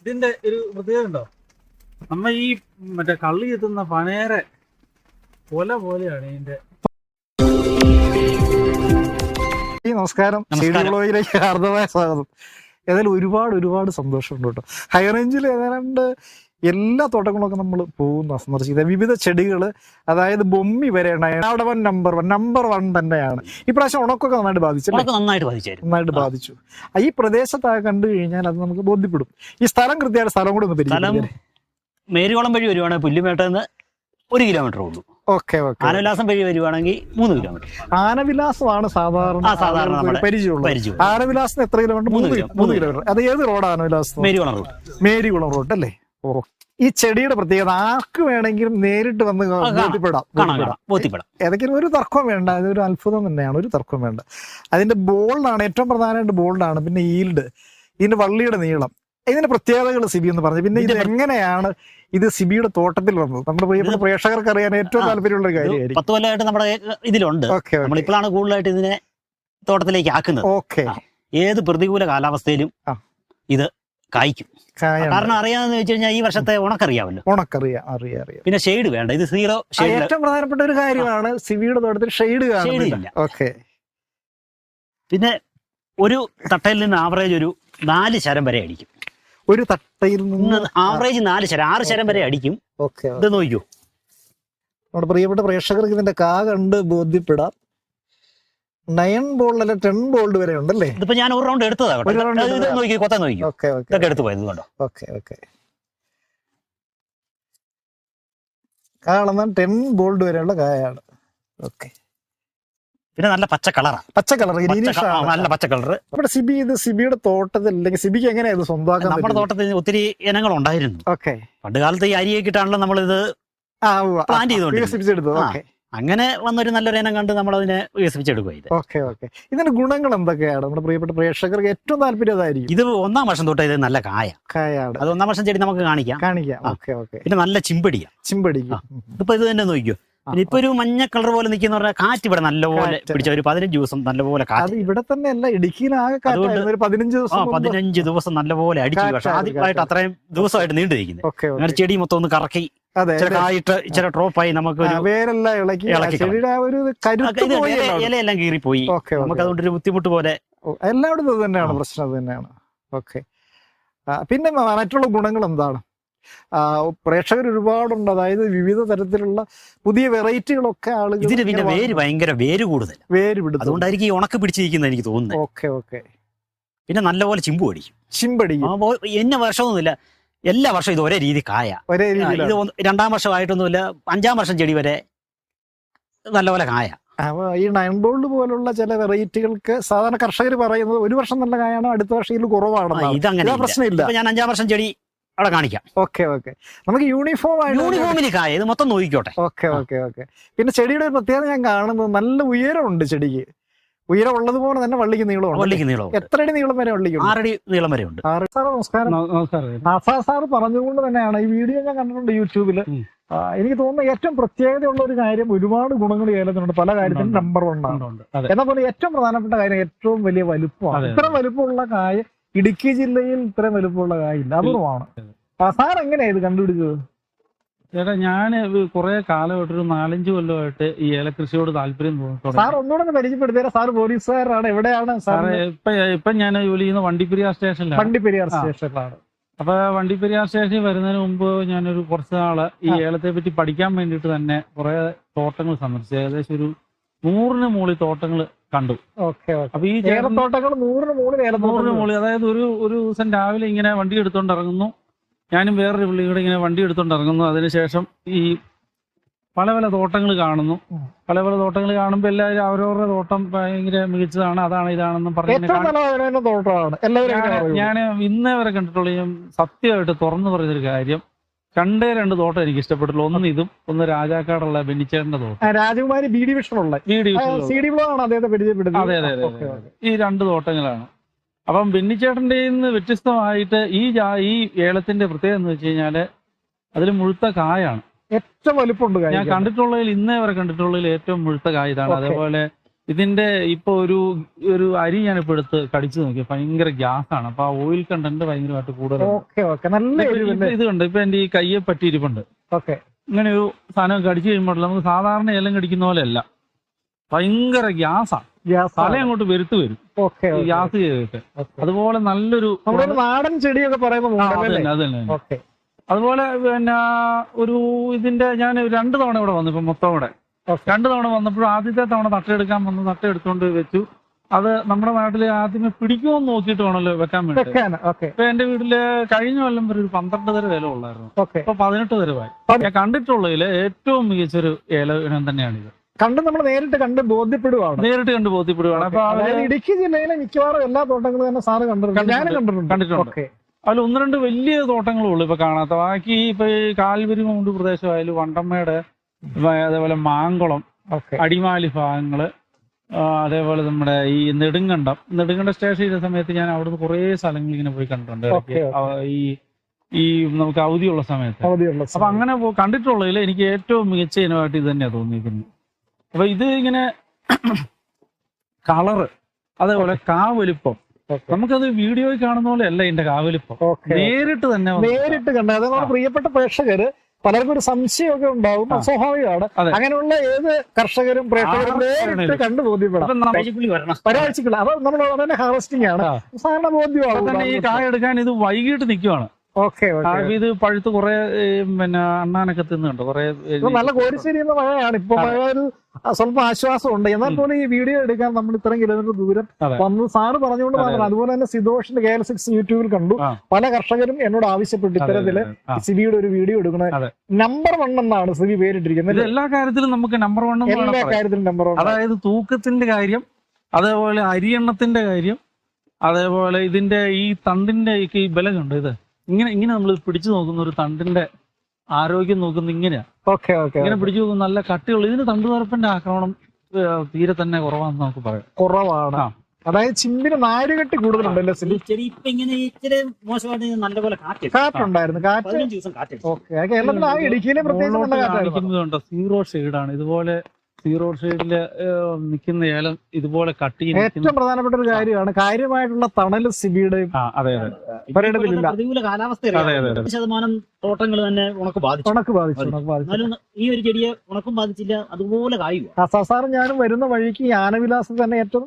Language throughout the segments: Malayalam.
ഇതിന്റെ ഒരു പ്രത്യേകത ഉണ്ടോ? നമ്മ ഈ മറ്റേ കള്ളി എത്തുന്ന പനേരെ കൊല പോലെയാണ് ഇതിന്റെ. ഈ നമസ്കാരം. ബ്ലോഗിലേക്ക് ഹാർദമായ സ്വാഗതം. ഏതായാലും ഒരുപാട് ഒരുപാട് സന്തോഷമുണ്ട് കേട്ടോ. ഹൈറേഞ്ചിൽ ഏതാണ്ട് എല്ലാ തോട്ടങ്ങളൊക്കെ നമ്മൾ പോകുന്ന സന്ദർശിക്കുന്നത് വിവിധ ചെടികൾ അതായത് ബൊമ്മി വരെ അവിടെ one number one number one തന്നെയാണ്. ഈ പ്രാവശ്യം ഉണക്കൊക്കെ നന്നായിട്ട് ബാധിച്ചു നന്നായിട്ട് ബാധിച്ചു നന്നായിട്ട് ബാധിച്ചു. ഈ പ്രദേശത്ത് കണ്ടു കഴിഞ്ഞാൽ അത് നമുക്ക് ബോധ്യപ്പെടും. ഈ സ്ഥലം കൃത്യമായിട്ട് സ്ഥലം കൂടെ ഒന്ന് മേരികുളം വഴി വരുവാണെങ്കിൽ പുല്ലുമേട്ടെന്ന് ഒരു കിലോമീറ്റർ ഉള്ളൂ. Okay okay. ആനവിലാസം വഴി വരുവാണെങ്കിൽ മൂന്ന് കിലോമീറ്റർ ആനവിലാസമാണ് സാധാരണ സാധാരണ പരിചയമുള്ളത്. പരിചയം ആനവിലാസിന് എത്ര കിലോമീറ്റർ മൂന്ന് മൂന്ന് കിലോ- മൂന്ന് മൂന്ന് കിലോമീറ്റർ അത് ഏത് road Anavilasam? Marykulam road Marykulam road അല്ലേ? ഓ. ഈ ചെടിയുടെ പ്രത്യേകത ആർക്ക് വേണമെങ്കിലും നേരിട്ട് വന്ന്. ബോധ്യപ്പെടാം ബോധ്യപ്പെടാം. ഏതൊക്കെയും ഒരു തർക്കം വേണ്ട അതൊരു അത്ഭുതം തന്നെയാണ് ഒരു തർക്കം വേണ്ട. അതിന്റെ ബോൾഡാണ് ഏറ്റവും പ്രധാനമായിട്ട് ബോൾഡാണ് പിന്നെ ഈൽഡ് ഇതിന്റെ വള്ളിയുടെ നീളം ഇതിന്റെ പ്രത്യേകതകൾ സിബി എന്ന് പറഞ്ഞു. പിന്നെ ഇത് എങ്ങനെയാണ് ഇത് സിബിയുടെ തോട്ടത്തിൽ വന്നത്? നമ്മുടെ പ്രിയപ്പെട്ട പ്രേക്ഷകർക്ക് അറിയാൻ ഏറ്റവും താല്പര്യമുള്ള ഒരു കാര്യമായിരിക്കും. പത്ത് കൊല്ലമായിട്ട് നമ്മുടെ ഇതിലുണ്ട്. ഓക്കെ നമ്മളിപ്പോഴാണ് കൂടുതലായിട്ട് ഇതിനെ തോട്ടത്തിലേക്ക് ആക്കുന്നത്. ഓക്കെ. ഏത് പ്രതികൂല കാലാവസ്ഥയിലും ഇത് കായ്ക്കും. കാരണം അറിയാന്ന് വെച്ച് കഴിഞ്ഞാൽ ഈ വർഷത്തെ ഉണക്കറിയാമല്ലോ. ഉണക്കറിയാം അറിയാം അറിയാം. പിന്നെ ഷെയ്ഡ് വേണ്ട. ഇത് സീറോ ഷെയ്ഡ് ഏറ്റവും പ്രധാനപ്പെട്ട ഒരു കാര്യമാണ് സിവിയുടെ തോട്ടത്തിൽ ഷെയ്ഡ്. കാണുന്നില്ല ഓക്കെ. പിന്നെ ഒരു തട്ടയിൽ നിന്ന് ആവറേജ് ഒരു നാല് ശരം വരെ അടിക്കും. ഒരു തട്ടയിൽ നിന്ന് ആവറേജ് നാല് ശരം ആറ് ശരം വരെ അടിക്കും. ഓക്കെ ഇത് നോക്കൂ. നമ്മുടെ പ്രിയപ്പെട്ട പ്രേക്ഷകർക്ക് ഇതിന്റെ കാ കണ്ട് ബോധ്യപ്പെടാം. നയൻ ബോൾഡ് അല്ലെ ടെൻ ബോൾഡ് വരെ ഉണ്ടല്ലേ? ഇതിപ്പോ ഞാൻ ഒരു റൗണ്ട് എടുത്തതാ കേട്ടോ. ഒരു round ഇത് ഇത് നോക്കി കൊത്ത നോക്കിയോ ഓക്കെ ഓക്കെ ഇതൊക്കെ എടുത്തു പോയത് കണ്ടോ? ഓക്കെ ഓക്കെ കാണുന്ന ടെൻ ബോൾഡ് വരെയുള്ള കായാണ്. ഓക്കെ പിന്നെ നല്ല പച്ച കളറാണ് പച്ച കളർ നല്ല പച്ച കളർ നമ്മുടെ സിബി ഇത് സിബിയുടെ തോട്ടത്തിൽ അല്ലെങ്കിൽ സിബിക്ക് എങ്ങനെയാ ഇത് സ്വന്തമാക്കാൻ നമ്മുടെ തോട്ടത്തിൽ ഒത്തിരി ഇനങ്ങൾ ഉണ്ടായിരുന്നു. ഓക്കെ പണ്ട് കാലത്ത് ഈ അരിയൊക്കെ ഇട്ടാണല്ലോ നമ്മളിത് ആ ചെയ്തോണ്ട്. വികസിപ്പിച്ചെടുത്തു ഓക്കെ അങ്ങനെ വന്നൊരു നല്ലൊരു ഇനം കണ്ട് നമ്മൾ അതിനെ വികസിപ്പിച്ചെടുക്കുക ഇത്. Okay okay. ഇതിന്റെ ഗുണങ്ങൾ എന്തൊക്കെയാണ്? നമ്മുടെ പ്രിയപ്പെട്ട പ്രേക്ഷകർക്ക് ഏറ്റവും താല്പര്യതായിരിക്കും ഇത് ഒന്നാം വർഷം തൊട്ട് ഇത് നല്ല കായ. കായാണ്. അത് ഒന്നാം വർഷം ചെടി നമുക്ക് കാണിക്കാം. കാണിക്കാം. Okay okay. പിന്നെ നല്ല ചിമ്പടിയാ. ചിമ്പടി ഇപ്പൊ ഇത് തന്നെ നോക്കിയോ ഇപ്പൊ ഒരു മഞ്ഞ കളർ പോലെ നിൽക്കുന്ന പറഞ്ഞാൽ കാറ്റ് ഇവിടെ നല്ലപോലെ. പിടിച്ച ഒരു പതിനഞ്ച് ദിവസം നല്ലപോലെ കാറ്റ്. ഇവിടെ തന്നെ അല്ല ഇടുക്കിയിലാകെ പതിനഞ്ച് ദിവസം. പതിനഞ്ച് ദിവസം നല്ലപോലെ അടിച്ചു പക്ഷെ ആദ്യമായിട്ട് അത്രയും ദിവസമായിട്ട് നീണ്ടു നിൽക്കുന്നത്. അങ്ങനെ ചെടി മൊത്തം ഒന്ന് കറക്കി ഇച്ചിരി ട്രോപ്പായി നമുക്ക് ഇലയെല്ലാം കീറിപ്പോയി. നമുക്ക് അതുകൊണ്ട് ഒരു ബുദ്ധിമുട്ട് പോലെ. എല്ലായിടത്തും തന്നെയാണ് പ്രശ്നം അത് തന്നെയാണ്. ഓക്കെ. പിന്നെ മറ്റുള്ള ഗുണങ്ങൾ എന്താണ്? പ്രേക്ഷകർ ഒരുപാടുണ്ട്. അതായത് വിവിധ തരത്തിലുള്ള പുതിയ വെറൈറ്റികളൊക്കെ ആളുകൾ ഇതിന് പിന്നെ വേര് ഭയങ്കര വേര് കൂടുതൽ. വേര് വിടും അതുകൊണ്ടായിരിക്കും ഈ ഉണക്ക് പിടിച്ചിരിക്കുന്നത് എനിക്ക് തോന്നുന്നു ഓക്കെ ഓക്കെ. പിന്നെ നല്ലപോലെ ചിമ്പു അടിക്കും. ചിമ്പടിക്കും. എന്ന വർഷമൊന്നുമില്ല എല്ലാ വർഷവും ഇത് ഒരേ രീതി കായ. ഒരേ ഇത് ഒന്ന് രണ്ടാം വർഷമായിട്ടൊന്നുമില്ല അഞ്ചാം വർഷം ചെടി വരെ നല്ലപോലെ കായ. ഈ നയൻ ബോൾഡ് പോലുള്ള ചില വെറൈറ്റികൾക്ക് സാധാരണ കർഷകർ പറയുന്നത് ഒരു വർഷം നല്ല കായാണ് അടുത്ത വർഷം ഇതിൽ കുറവാണ് ഇതങ്ങനെ ഇതാ പ്രശ്നമില്ല. ഞാൻ അഞ്ചാം വർഷം ചെടി അവിടെ കാണിക്കാം. Okay okay. നമുക്ക് യൂണിഫോം ആയിട്ട് യൂണിഫോമിൽ കായ ഇത് മൊത്തം നോക്കിക്കോട്ടെ. Okay okay okay. പിന്നെ ചെടിയുടെ ഒരു പ്രത്യേകത ഞാൻ കാണുന്നത് നല്ല ഉയരമുണ്ട് ചെടിക്ക്. ഉയരം ഉള്ളതുപോലെ തന്നെ വള്ളിക്ക് നീളമുണ്ട്. വള്ളിക്ക് നീളം എത്ര അടി നീളം വരെ വള്ളിക്ക് ആറടി നീളം വരെ ഉണ്ട്. സാർ നമസ്കാരം. നമസ്കാരം. ആസാ സാർ പറഞ്ഞുകൊണ്ട് തന്നെയാണ് ഈ വീഡിയോ ഞാൻ കണ്ടിട്ടുണ്ട് യൂട്യൂബിൽ എനിക്ക് തോന്നുന്ന ഏറ്റവും പ്രത്യേകതയുള്ള ഒരു കാര്യം ഒരുപാട് ഗുണങ്ങൾ ഏലത്തിനുണ്ട്. പല കാര്യത്തിനും നമ്പർ വൺ ആണ്. എന്നാൽ പോലെ ഏറ്റവും പ്രധാനപ്പെട്ട കാര്യം ഏറ്റവും വലിയ വലുപ്പമാണ്. ഇത്ര. വലുപ്പമുള്ള കായ ഇടുക്കി ജില്ലയിൽ ഇത്രയും വലുപ്പമുള്ള കായ ഇല്ല. അപൂർവമാണ്. അതെ. ആ, സാർ എങ്ങനെയാ ഇത് കണ്ടുപിടിച്ചത്? ചേട്ടാ ഞാൻ കുറെ കാലമായിട്ട് ഒരു നാലഞ്ച് കൊല്ലമായിട്ട് ഈ ഏലകൃഷിയോട് താല്പര്യം സാർ ഒന്നുകൂടെ സാർ പോലീസുകാരാണ്. എവിടെയാണ് സാറേ ഇപ്പൊ ഇപ്പൊ ഞാൻ ജോലി ചെയ്യുന്ന വണ്ടിപ്പെരിയാർ സ്റ്റേഷനിലാണ്. വണ്ടിപ്പെരിയാർ സ്റ്റേഷനിലാണ്. അപ്പൊ വണ്ടിപ്പെരിയാർ സ്റ്റേഷനിൽ വരുന്നതിന് മുമ്പ് ഞാനൊരു കുറച്ച് നാൾ ഈ ഏലത്തെ പറ്റി പഠിക്കാൻ വേണ്ടിട്ട് തന്നെ കുറെ തോട്ടങ്ങൾ സന്ദർശിച്ചു. ഏകദേശം ഒരു നൂറിന് മുകളിൽ തോട്ടങ്ങൾ കണ്ടു. അപ്പൊ ഈ ഏലത്തോട്ടങ്ങൾ നൂറിന് മുകളിൽ നൂറിന് ഏലത്തോട്ടങ്ങൾ മുകളിൽ അതായത് ഒരു ഒരു ദിവസം രാവിലെ ഇങ്ങനെ വണ്ടി എടുത്തോണ്ട് ഇറങ്ങുന്നു. ഞാനും വേറൊരു പുള്ളി കൂടെ ഇങ്ങനെ വണ്ടി എടുത്തുകൊണ്ട് ഇറങ്ങുന്നു. അതിനുശേഷം ഈ പല പല തോട്ടങ്ങൾ കാണുന്നു. പല പല തോട്ടങ്ങൾ കാണുമ്പോൾ എല്ലാവരും അവരവരുടെ തോട്ടം ഭയങ്കര മികച്ചതാണ് അതാണ് ഇതാണെന്നും പറഞ്ഞു ഞാൻ-. ഇന്നേ വരെ കണ്ടിട്ടുള്ള ഞാൻ സത്യമായിട്ട് തുറന്നു പറയുന്നൊരു കാര്യം കണ്ടേ രണ്ട് തോട്ടം എനിക്ക് ഇഷ്ടപ്പെട്ടുള്ളൂ ഒന്ന് ഇതും ഒന്ന് രാജാക്കാടുള്ള ബെന്നിച്ചേട്ടന്റെ തോട്ടം. രാജകുമാരി ബി ഡിവിഷനുള്ള പരിചയപ്പെടുന്നത് അതെ അതെ. ഈ രണ്ട് തോട്ടങ്ങളാണ്. അപ്പം ബെന്നിച്ചേട്ടന്റെ നിന്ന് വ്യത്യസ്തമായിട്ട് ഈ ജാ- ഈ ഏലത്തിന്റെ പ്രത്യേകത എന്ന് വെച്ച് കഴിഞ്ഞാൽ അതിൽ മുഴുത്ത കായാണ്. ഏറ്റവും വലുപ്പമുണ്ട് ഞാൻ കണ്ടിട്ടുള്ളതിൽ ഇന്നേ വരെ കണ്ടിട്ടുള്ളതിൽ ഏറ്റവും മുഴുത്ത കായ ഇതാണ്. അതേപോലെ ഇതിന്റെ ഇപ്പൊ ഒരു ഒരു അരി ഞാൻ ഇപ്പൊ എടുത്ത് കടിച്ചു നോക്കി ഭയങ്കര ഗ്യാസ് ആണ്. അപ്പൊ ആ ഓയിൽ കണ്ടന്റ് ഭയങ്കരമായിട്ട് കൂടുതലാണ്. ഇത് കണ്ട് ഇപ്പൊ എന്റെ ഈ കയ്യെ പറ്റിയിരിപ്പുണ്ട് ഓക്കെ. ഇങ്ങനെ ഒരു സാധനം കടിച്ചു കഴിയുമ്പോൾ നമുക്ക് സാധാരണ ഏലം കടിക്കുന്ന പോലെ അല്ല. ഭയങ്കര ഗ്യാസാണ് ഗ്യാസ്. തല അങ്ങോട്ട് വെരുത്ത് വരും. ഗ്യാസ് ചെയ്തിട്ട്. അതുപോലെ നല്ലൊരു നാടൻ ചെടിയൊക്കെ പറയുമ്പോൾ അതുപോലെ പിന്നെ ഒരു ഇതിന്റെ ഞാൻ രണ്ട് തവണ ഇവിടെ വന്നു ഇപ്പൊ മൊത്തം ഇവിടെ. രണ്ടു തവണ വന്നപ്പോഴും ആദ്യത്തെ തവണ തട്ടെടുക്കാൻ വന്ന് തട്ടെടുത്തോണ്ട് വെച്ചു. അത് നമ്മുടെ നാട്ടിൽ ആദ്യമേ പിടിക്കുമോ എന്ന് നോക്കിയിട്ട് വേണമല്ലോ വെക്കാൻ വേണ്ടി ഇപ്പൊ എന്റെ വീട്ടിൽ കഴിഞ്ഞ കൊല്ലം വരെ ഒരു പന്ത്രണ്ട് തര വില ഉള്ളായിരുന്നു. ഇപ്പൊ പതിനെട്ട് തരമായി ഞാൻ കണ്ടിട്ടുള്ളതിൽ ഏറ്റവും മികച്ചൊരു ഇല ഇനം തന്നെയാണിത്. കണ്ട് നമ്മൾ നേരിട്ട് കണ്ട് ബോധ്യപ്പെടുവാണ്. നേരിട്ട് കണ്ട് അപ്പൊ അതായത് ഇടുക്കി ജില്ലയിലെ മിക്കവാറും എല്ലാ തോട്ടങ്ങളും തന്നെ സാറ് കണ്ടിട്ടുണ്ട്. ഞാൻ കണ്ടിട്ടുണ്ട്. കണ്ടിട്ടുണ്ട്. അതിൽ ഒന്ന് രണ്ട് വലിയ തോട്ടങ്ങളും ഉള്ളു ഇപ്പൊ കാണാത്ത. ബാക്കി ഇപ്പൊ ഈ കാൽവരി മൗണ്ട് പ്രദേശമായാലും വണ്ടമ്മയുടെ അതേപോലെ മാങ്കുളം അടിമാലി ഭാഗങ്ങൾ അതേപോലെ നമ്മുടെ ഈ നെടുങ്കണ്ടം. നെടുങ്കണ്ടം സ്റ്റേഷൻ ചെയ്ത സമയത്ത് ഞാൻ അവിടുന്ന് കുറേ സ്ഥലങ്ങൾ ഇങ്ങനെ പോയി കണ്ടിട്ടുണ്ട്. ഈ ഈ നമുക്ക് അവധിയുള്ള സമയത്ത്. അപ്പൊ അങ്ങനെ കണ്ടിട്ടുള്ളതിൽ എനിക്ക് ഏറ്റവും മികച്ച ഇനമായിട്ട് ഇത് തന്നെയാണ് തോന്നിയിരിക്കുന്നത്. അപ്പൊ ഇത് ഇങ്ങനെ കളറ് അതേപോലെ കാവലിപ്പം നമുക്കത് വീഡിയോയിൽ കാണുന്ന പോലെ അല്ല ഇതിന്റെ കാവലിപ്പം നേരിട്ട് തന്നെ നേരിട്ട് കണ്ട അതേപോലെ പ്രിയപ്പെട്ട പ്രേക്ഷകര് പലർക്കും ഒരു സംശയമൊക്കെ ഉണ്ടാവും സ്വാഭാവികമാണ്. അങ്ങനെയുള്ള ഏത് കർഷകരും പ്രേക്ഷകരും നേരിട്ട് കണ്ടു ബോധ്യപ്പെടാം. അപ്പൊ അത് നമ്മൾ ഉടനെ ഹാർവസ്റ്റിംഗ് ആണ്. സാധാരണ ബോധ്യമാണ് ഈ കായ എടുക്കാൻ ഇത് വൈകിട്ട് നിൽക്കുവാണ് ഓക്കെ ഇത് പഴുത്ത് കുറെ പിന്നെ അണ്ണാനൊക്കെ തിന്നുണ്ട് കുറെ നല്ല കോരിശ്ശേരി എന്ന മഴയാണ്. ഇപ്പൊ. മഴ ഒരു സ്വല്പം ആശ്വാസമുണ്ട്. എന്നാൽ പോലും ഈ വീഡിയോ എടുക്കാൻ നമ്മൾ ഇത്രയും കിലോമീറ്റർ ദൂരം. വന്ന് സാറ് പറഞ്ഞുകൊണ്ട് മാത്രം അതുപോലെ തന്നെ സിദോഷിന്റെ കെ എൽ സിക്സ് യൂട്യൂബിൽ കണ്ടു. പല കർഷകരും എന്നോട് ആവശ്യപ്പെട്ടു ഇത്തരത്തിൽ സിബിയുടെ ഒരു വീഡിയോ എടുക്കണത് നമ്പർ വൺ എന്നാണ് സിബി പേരിട്ടിരിക്കുന്നത്. എല്ലാ കാര്യത്തിലും നമുക്ക് നമ്പർ വൺ എല്ലാ കാര്യത്തിലും നമ്പർ വൺ അതായത് തൂക്കത്തിന്റെ കാര്യം അതേപോലെ അരിയെണ്ണത്തിന്റെ കാര്യം അതേപോലെ ഇതിന്റെ ഈ തണ്ടിന്റെ ഈ ബലമുണ്ട് ബലം കണ്ടു ഇത്? ഇങ്ങനെ ഇങ്ങനെ നമ്മൾ പിടിച്ചു നോക്കുന്ന ഒരു തണ്ടിന്റെ ആരോഗ്യം നോക്കുന്ന ഇങ്ങനെയാ. ഓക്കെ ഓക്കെ ഇങ്ങനെ പിടിച്ചു നോക്കുന്ന നല്ല കട്ടിയുള്ള ഇതിന് തണ്ടുതുറപ്പിന്റെ ആക്രമണം തീരെ തന്നെ കുറവാണെന്ന് നമുക്ക് പറയാം. കുറവാണ്. ആ. അതായത് ചിമ്പിന് നാരുകെട്ടി കൂടുതലുണ്ടല്ലോ ഇപ്പൊ ഇങ്ങനെ ഇച്ചിരി മോശമായിട്ട് നല്ലപോലെ കാറ്റ് കാറ്റുണ്ടായിരുന്നു കാറ്റ് പതിനഞ്ച് ദിവസം കാറ്റ് ഓക്കെ കേരളത്തിൽ ആ ഇടുക്കിയിലെ പ്രത്യേകിച്ച് നല്ല കാറ്റായിരുന്നു. സീറോ ഷെയ്ഡാണ്. ഇതുപോലെ സീറോ സൈഡിൽ നിൽക്കുന്ന ഏലം ഇതുപോലെ കട്ട് കട്ടി ഏറ്റവും പ്രധാനപ്പെട്ട ഒരു കാര്യമാണ് കാര്യമായിട്ടുള്ള തണൽ സിബിയുടെ. പ്രതികൂല കാലാവസ്ഥ. ശതമാനം തോട്ടങ്ങൾ തന്നെ ഉണക്ക് ബാധിച്ചു. ഉണക്ക് ബാധിച്ചു ഉണക്ക് ബാധിച്ചു. ഈ ഒരു ചെടിയെ ഉണക്കും ബാധിച്ചില്ല അതുപോലെ കായുക സസാറും ഞാനും വരുന്ന വഴിക്ക് ഈ ആനവിലാസം തന്നെ ഏറ്റവും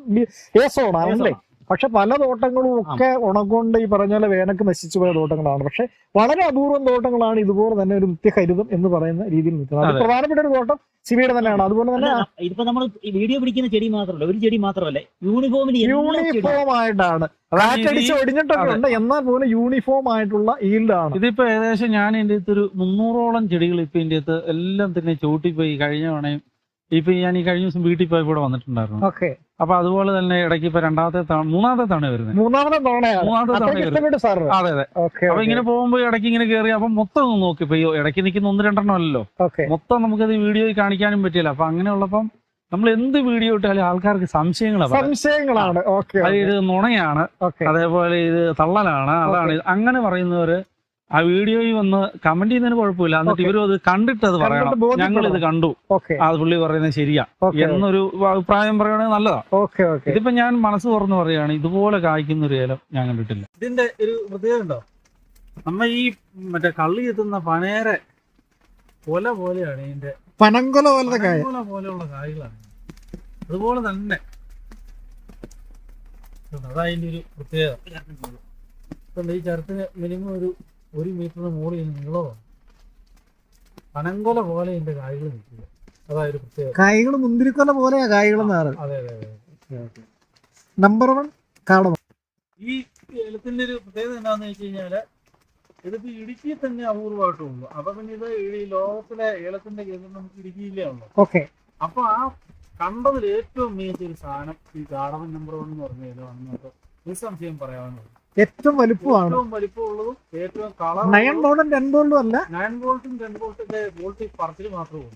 ഏസോണാണ് അല്ലേ? പക്ഷെ പല തോട്ടങ്ങളും ഒക്കെ ഉണക്കൊണ്ട് ഈ പറഞ്ഞ പോലെ വേനക്ക് നശിച്ചു പോയ തോട്ടങ്ങളാണ്. പക്ഷെ വളരെ അപൂർവം തോട്ടങ്ങളാണ് ഇതുപോലെ തന്നെ ഒരു നിത്യഹരിതം എന്ന് പറയുന്ന രീതിയിൽ നിൽക്കുന്നത്. അത് പ്രധാനപ്പെട്ട ഒരു തോട്ടം സിബിയുടെ തന്നെയാണ്. അതുപോലെ തന്നെ ഇപ്പൊ ഇതിപ്പോ നമ്മൾ വീഡിയോ പിടിക്കുന്ന ചെടി മാത്രമല്ല ഒരു ചെടി മാത്രമല്ല യൂണിഫോമിൽ യൂണിഫോം ആയിട്ടാണ്. റാറ്റ് അടിച്ച് ഒടിഞ്ഞിട്ടൊക്കെ ഉണ്ട്. എന്നാൽ പോലും യൂണിഫോം ആയിട്ടുള്ള ഈൽഡാണ് ഇതിപ്പോ ഏകദേശം ഞാൻ എന്റെ അടുത്ത് ഒരു മുന്നൂറോളം ചെടികൾ ഇപ്പൊ എന്റെ അടുത്ത് എല്ലാം തന്നെ ചൂട്ടിപ്പോയി കഴിഞ്ഞ തവണയും ഇപ്പൊ ഞാൻ ഈ കഴിഞ്ഞ ദിവസം വീട്ടിൽ പോയി ഇവിടെ വന്നിട്ടുണ്ടായിരുന്നു. ഓക്കെ. അപ്പൊ അതുപോലെ തന്നെ ഇടയ്ക്ക് ഇപ്പൊ രണ്ടാമത്തെ തവണ മൂന്നാമത്തെ തവണ വരുന്നത്. മൂന്നാമത്തെ തവണ മൂന്നാമത്തെ തവണ വരുന്നത്. അതെ അതെ. അപ്പൊ ഇങ്ങനെ പോകുമ്പോ ഇടയ്ക്ക് ഇങ്ങനെ കയറി അപ്പൊ മൊത്തം ഒന്ന് നോക്കി. ഇപ്പൊ ഇടയ്ക്ക് നിൽക്കുന്ന ഒന്ന് രണ്ടെണ്ണം അല്ലല്ലോ. മൊത്തം നമുക്കത് വീഡിയോയിൽ കാണിക്കാനും പറ്റില്ല. അപ്പൊ അങ്ങനെയുള്ളപ്പം നമ്മൾ എന്ത് വീഡിയോ ഇട്ടാലും ആൾക്കാർക്ക് സംശയങ്ങളാണ്. സംശയങ്ങളാണ് അത് ഇത് നുണയാണ്. അതേപോലെ ഇത് തള്ളലാണ്. അതാണ് അങ്ങനെ പറയുന്നവര് ആ വീഡിയോയിൽ വന്ന് കമന്റ് ചെയ്യുന്നതിന് കുഴപ്പമില്ല. എന്നിട്ട് ഇവരും അത് കണ്ടിട്ട് അത് പറയണം. ഞങ്ങൾ ഇത് കണ്ടു. അത് ആ പുള്ളി പറയുന്നത് ശരിയാ. എന്നൊരു അഭിപ്രായം പറയുകയാണെങ്കിൽ നല്ലതാ. ഓക്കെ ഓക്കെ ഇതിപ്പോ ഞാൻ മനസ്സ് തുറന്ന് പറയുകയാണ് ഇതുപോലെ കായ്ക്കുന്ന ഒരു ഏലം ഞാൻ കണ്ടിട്ടില്ല. ഇതിന്റെ ഒരു പ്രത്യേകത ഉണ്ടോ? നമ്മ ഈ മറ്റേ കള്ളി എത്തുന്ന പനേരെ കൊല പോലെയാണ് ഇതിന്റെ. പനങ്കൊല പോലത്തെ കായ. പോലെയുള്ള കായ്കളാണ്. അതുപോലെ തന്നെ അതായതിന്റെ അതാ അതിന്റെ ഒരു പ്രത്യേകത. ഈ ചരത്തിന് മിനിമം ഒരു ഒരു മീറ്ററിന് മുകളിൽ നീളമാണ് പനങ്കൊല പോലെ ഇതിന്റെ കായ്കൾ നിൽക്കുക. അതായത് ഒരു കായകൾ മുന്തിരിക്കൊല പോലെയാ കായ്കൾ എന്നാണ് അതെ അതെ അതെ. നമ്പർ വൺ കാടമ ഈ ഏലത്തിന്റെ ഒരു പ്രത്യേകത എന്താണെന്ന് വെച്ച് കഴിഞ്ഞാൽ ഇതിപ്പോ ഇടുക്കിയിൽ തന്നെ അപൂർവമായിട്ടുള്ളൂ അപ്പൊ പിന്നെ ഇത് ഈ ലോകത്തിലെ ഏലത്തിന്റെ കേന്ദ്രം നമുക്ക് ഇടുക്കിയിലേ ഉള്ളൂ. ഓക്കെ അപ്പൊ ആ കണ്ടതിൽ ഏറ്റവും മികച്ച ഒരു സാധനം ഈ കാടവൻ നമ്പർ വൺ എന്ന് പറഞ്ഞ ഏലമാണെന്ന് നിസ്സംശയം പറയാവുന്നത് ഏറ്റവും വലുപ്പമാണ്. ഏറ്റവും വലിപ്പമുള്ളതും ഏറ്റവും കളർ നയൻ ബോൾട്ടും ടെൻ ബോൾട്ടും അല്ല. നയൻ ബോൾട്ടും ടെൻ ബോൾട്ടിന്റെ വോൾട്ട് പറച്ചിൽ മാത്രമേ ഉള്ളൂ.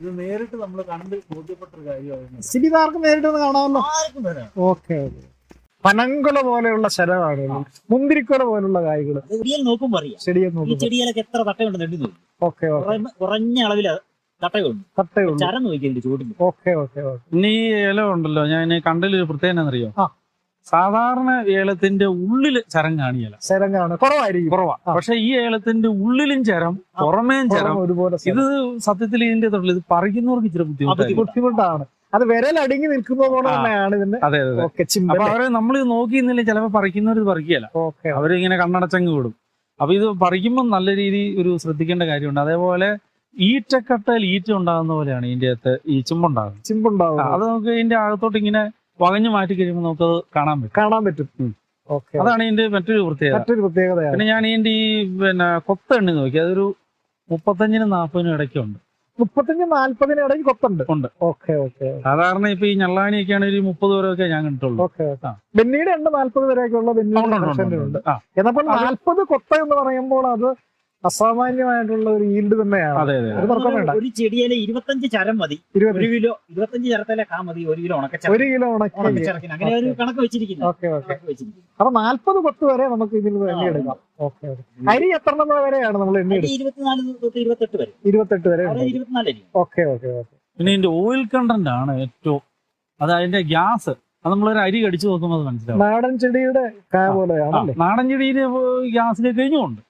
ഇത് നേരിട്ട് നമ്മൾ കണ്ട് ബോധ്യപ്പെട്ട ഒരു കാര്യമായിരുന്നു. സിബിതാർക്ക് നേരിട്ട് ഒന്ന് കാണാമല്ലോ? ആർക്കും വരാം. Okay okay. പനങ്കൊല പോലെയുള്ള ശരമാണ് മുന്തിരിക്കൊല പോലുള്ള കായ്കൾ. ചെടിയിൽ നോക്കുമ്പോ അറിയാം ചെടിയെ ഈ നോക്കും ചെടിയിലൊക്കെ എത്ര തട്ടയുണ്ട് നെട്ടി നോക്കും. Okay okay. കുറഞ്ഞ- കുറഞ്ഞ അളവിൽ തട്ടയുണ്ട്. തട്ടയുള്ളൂ ചരം നോക്കിയിട്ട് ചൂടിന് ഓക്കെ ഓക്കെ ഓക്കെ. ഇനി ഈ ഏലം ഉണ്ടല്ലോ. ഞാൻ കണ്ടൊരു പ്രത്യേകത അറിയോ ആ. സാധാരണ ഏലത്തിന്റെ ഉള്ളിൽ ചരം കാണിയല്ല. ശരങ്ങാണ് കുറവായിരിക്കും. കുറവാ. പക്ഷെ ഈ ഏലത്തിന്റെ ഉള്ളിലും ചരം പുറമേയും ചരം ഒരുപോലെ ഇത് സത്യത്തിൽ ഇതിന്റെ തൊഴിൽ ഇത് പറിക്കുന്നവർക്ക് ഇച്ചിരി ബുദ്ധിമുട്ട് ബുദ്ധിമുട്ടാണ്. അത് വിരൽ അടങ്ങി നിൽക്കുന്ന പോലെ. തന്നെയാണ് ഇതിന് അതെ അതെ അപ്പൊ അവരെ നമ്മൾ നോക്കി നിന്നില്ല ചിലപ്പോ പറിക്കുന്നവർ ഇത് പറിക്കുകയല്ല. അവരിങ്ങനെ കണ്ണടച്ചങ്ങ് വിടും. അപ്പൊ ഇത് പറിക്കുമ്പോൾ നല്ല രീതി ഒരു ശ്രദ്ധിക്കേണ്ട കാര്യമുണ്ട്. അതേപോലെ ഈറ്റക്കട്ടയിൽ ഈറ്റ ഉണ്ടാകുന്ന പോലെയാണ് ഇതിന്റെ അകത്ത് ഈ ചുമ്പുണ്ടാകുന്നത്. ചിമ്പുണ്ടാകും അത് നമുക്ക് ഇതിന്റെ അകത്തോട്ട് ഇങ്ങനെ വകഞ്ഞു മാറ്റി കഴിയുമ്പോൾ നമുക്ക് കാണാൻ പറ്റും. കാണാൻ പറ്റും. അതാണ് ഇതിന്റെ മറ്റൊരു പ്രത്യേകത. മറ്റൊരു പ്രത്യേകത പിന്നെ ഞാൻ ഇതിന്റെ ഈ പിന്നെ കൊത്ത എണ്ണി നോക്കി. അതൊരു മുപ്പത്തഞ്ചിനും നാൽപ്പതിനും ഇടയ്ക്കുണ്ട്. മുപ്പത്തഞ്ച് നാല്പതിന് ഇടയിൽ കൊത്തുണ്ട്. ഉണ്ട്. Okay okay. സാധാരണ ഇപ്പൊ ഈ ഞള്ളാണി ഒക്കെ ഒരു മുപ്പത് വരെ ഒക്കെ ഞാൻ കണ്ടിട്ടുള്ളൂ. ബെന്നിയുടെ എണ്ണ നാല്പത് വരെയൊക്കെയുള്ള ബെന്നിയുടെ ഉണ്ട്. എന്നപ്പോൾ നാല്പത് കൊത്ത എന്ന് പറയുമ്പോൾ അത് അസാമാന്യമായിട്ടുള്ള ഒരു ഈൽഡ് തന്നെയാണ്. അതെ അതെ ഒരു തർക്കം വേണ്ട ഒരു ചെടിയിലെ ഇരുപത്തഞ്ച് ചരം മതി. ഇരുപത്തി ഒരു കിലോ ഇരുപത്തഞ്ച് ചരത്തിലെ കാ മതി ഒരു കിലോ ഉണക്ക ഒരു കിലോ ഉണക്കി. അങ്ങനെ ഒരു കണക്ക് വെച്ചിരിക്കുന്നു. Okay okay. കണക്ക് വെച്ചിരിക്കുന്നു. അപ്പൊ നാല്പത് പത്ത് വരെ നമുക്ക് ഇതിൽ നിന്ന് എണ്ണി എടുക്കാം ഓക്കെ ഓക്കെ. അരി എത്ര എണ്ണം വരെയാണ് നമ്മൾ എണ്ണി എടുക്കുന്നത് ഇരുപത്തിനാല് തൊട്ട് ഇരുപത്തെട്ട് വരെ. ഇരുപത്തെട്ട് വരെ അവിടെ ഇരുപത്തിനാല് അരി. Okay okay okay. പിന്നെ ഇതിന്റെ ഓയിൽ കണ്ടന്റ് ആണ് ഏറ്റവും അത് അതിന്റെ ഗ്യാസ് അത് നമ്മളൊരു അരി കടിച്ചു നോക്കുമ്പോൾ അത് മനസ്സിലാവും. നാടൻ ചെടിയുടെ കായ ആ, പോലെയാണല്ലേ? നാടൻ ചെടിയിൽ ഗ്യാസിന് കഴിഞ്ഞുണ്ട്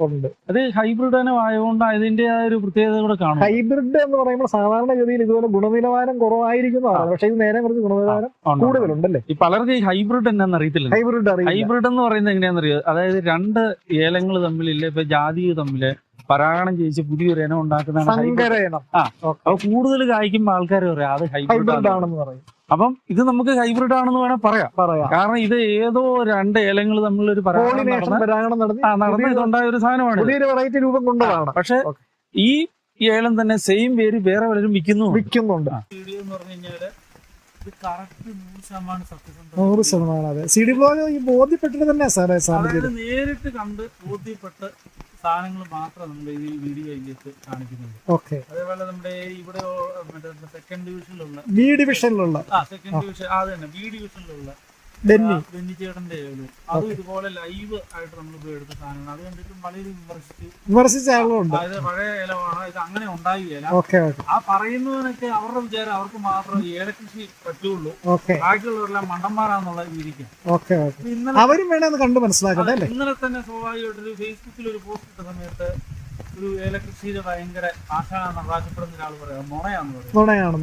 ഉണ്ട്. അത് ഹൈബ്രിഡ് തന്നെ ആയതുകൊണ്ട് അതിന്റെ ആ ഒരു പ്രത്യേകത കൂടെ കാണും. ഹൈബ്രിഡ് എന്ന് പറയുമ്പോൾ സാധാരണ ഗതിയിൽ ഇതുപോലെ ഗുണനിലവാരം കുറവായിരിക്കുന്നതാണ് പക്ഷേ ഇത് നേരെ കുറച്ച് ഗുണനിലവാരം. കൂടുതലുണ്ടല്ലേ? ഈ പലർക്കും ഈ ഹൈബ്രിഡ് എന്നാന്ന് അറിയത്തില്ല. ഹൈബ്രിഡ് ഹൈബ്രിഡ് എന്ന് പറയുന്നത് എങ്ങനെയാണെന്നറിയോ? അതായത് രണ്ട് ഏലങ്ങൾ തമ്മിലില്ല ഇപ്പൊ ജാതി തമ്മിൽ പരാഗണം ചെയ്യിച്ച് പുതിയൊരു ഇനം ഉണ്ടാക്കുന്നതാണ് ആ. അപ്പൊ കൂടുതൽ കായ്ക്കുമ്പോൾ ആൾക്കാർ പറയാം അത് ഹൈബ്രിഡ് ആണെന്ന് പറയും. അപ്പം ഇത് നമുക്ക് ഹൈബ്രിഡ് ആണെന്ന് വേണം പറയാം. പറയാം. കാരണം ഇത് ഏതോ രണ്ട് ഏലങ്ങൾ തമ്മിലൊരു നടന്ന ഇതുണ്ടായ ഒരു സാധനമാണ് രൂപം കൊണ്ടതാണ്. പക്ഷെ ഈ ഏലം തന്നെ സെയിം പേര് വേറെ പലരും വിൽക്കുന്നു വിൽക്കുന്നുണ്ട്. നൂറ് ശതമാനം അതെ. സി ഡി ബ്ലോഗ് ഈ ബോധ്യപ്പെട്ടിട്ട് തന്നെ സാറേ സാധിച്ചത്. നേരിട്ട് കണ്ട് ബോധ്യപ്പെട്ട് സാധനങ്ങൾ മാത്രം നമ്മൾ ഈ വീഡിയോയിലേക്ക് കാണിക്കുന്നുണ്ട്. ഓക്കെ. അതേപോലെ നമ്മുടെ ഇവിടെ സെക്കൻഡ് ഡിവിഷനിലുള്ള ബി ഡിവിഷനിലുള്ള ആ സെക്കൻഡ് ഡിവിഷൻ അത് തന്നെ ബി ഡിവിഷനിലുള്ള ഡെന്നി അതും ഇതുപോലെ ലൈവ് ആയിട്ട് നമ്മൾ പോയി എടുത്ത സാധനങ്ങൾ അത് കണ്ടിട്ട് വളരെ വിമർശിച്ച്. വിമർശിച്ച ആളുകളുണ്ട് അതായത് പഴയ ഏലമാണ് ഇത് അങ്ങനെ ആ പറയുന്നവനൊക്കെ അവരുടെ വിചാരം അവർക്ക് മാത്രം ഏലകൃഷി പറ്റുള്ളൂ. ബാക്കിയുള്ളവരെല്ലാം മണ്ടന്മാരാന്നുള്ള രീതിക്ക്. അവരും വേണമെന്ന് കണ്ടു മനസ്സിലാക്കട്ടെ ഇന്നലെ തന്നെ സ്വാഭാവികമായിട്ടൊരു ഫേസ്ബുക്കിൽ ഒരു പോസ്റ്റ് ഇട്ട സമയത്ത് ഒരു ഏലകൃഷിയുടെ ഭയങ്കര ആശാണെന്ന് അവകാശപ്പെടുന്ന ഒരാൾ പറയാം നുണയാന്ന്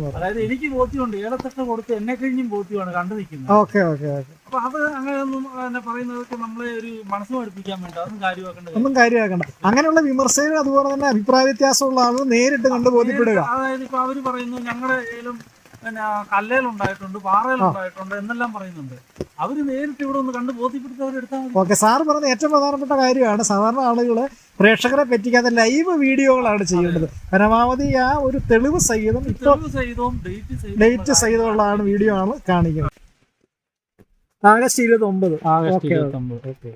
പറയും അതായത് എനിക്ക് ബോധ്യമുണ്ട്. ഏലത്തട്ട് കൊടുത്ത് എന്നെ കഴിഞ്ഞും ബോധ്യമാണ് കണ്ടു നിൽക്കുന്നത്. Okay okay okay. അപ്പൊ അത് അങ്ങനെയൊന്നും പറയുന്നതൊക്കെ നമ്മളെ ഒരു മനസ്സ് പഠിപ്പിക്കാൻ വേണ്ട അതൊന്നും കാര്യമാക്കേണ്ട കാര്യം. ഒന്നും കാര്യമാക്കണ്ട. അങ്ങനെയുള്ള വിമർശനം അതുപോലെ തന്നെ അഭിപ്രായ വ്യത്യാസമുള്ള ആളുകൾ നേരിട്ട് കണ്ട് ബോധ്യപ്പെടുക. അതായത് ഇപ്പൊ അവർ പറയുന്നു ഞങ്ങളുടെ ഏലം പിന്നെ കല്ലേലുണ്ടായിട്ടുണ്ട് പാറയിലുണ്ടായിട്ടുണ്ട് എന്നെല്ലാം പറയുന്നുണ്ട്. അവർ നേരിട്ട് ഇവിടെ ഒന്ന് കണ്ട് ബോധ്യപ്പെടുത്തി അവരെടുത്താൽ മതി. ഓക്കെ സാർ പറഞ്ഞ ഏറ്റവും പ്രധാനപ്പെട്ട കാര്യമാണ് സാധാരണ ആളുകൾ പ്രേക്ഷകരെ പറ്റിക്കാതെ ലൈവ് വീഡിയോകളാണ് ചെയ്യേണ്ടത്. പരമാവധി ആ ഒരു തെളിവ് സഹിതം ഇപ്പോൾ ഡേറ്റ് സഹിതമുള്ളതാണ് വീഡിയോ ആണ് കാണിക്കുന്നത്. ആഗസ്റ്റ് ഇരുപത്തി ഒമ്പത് ഓക്കെ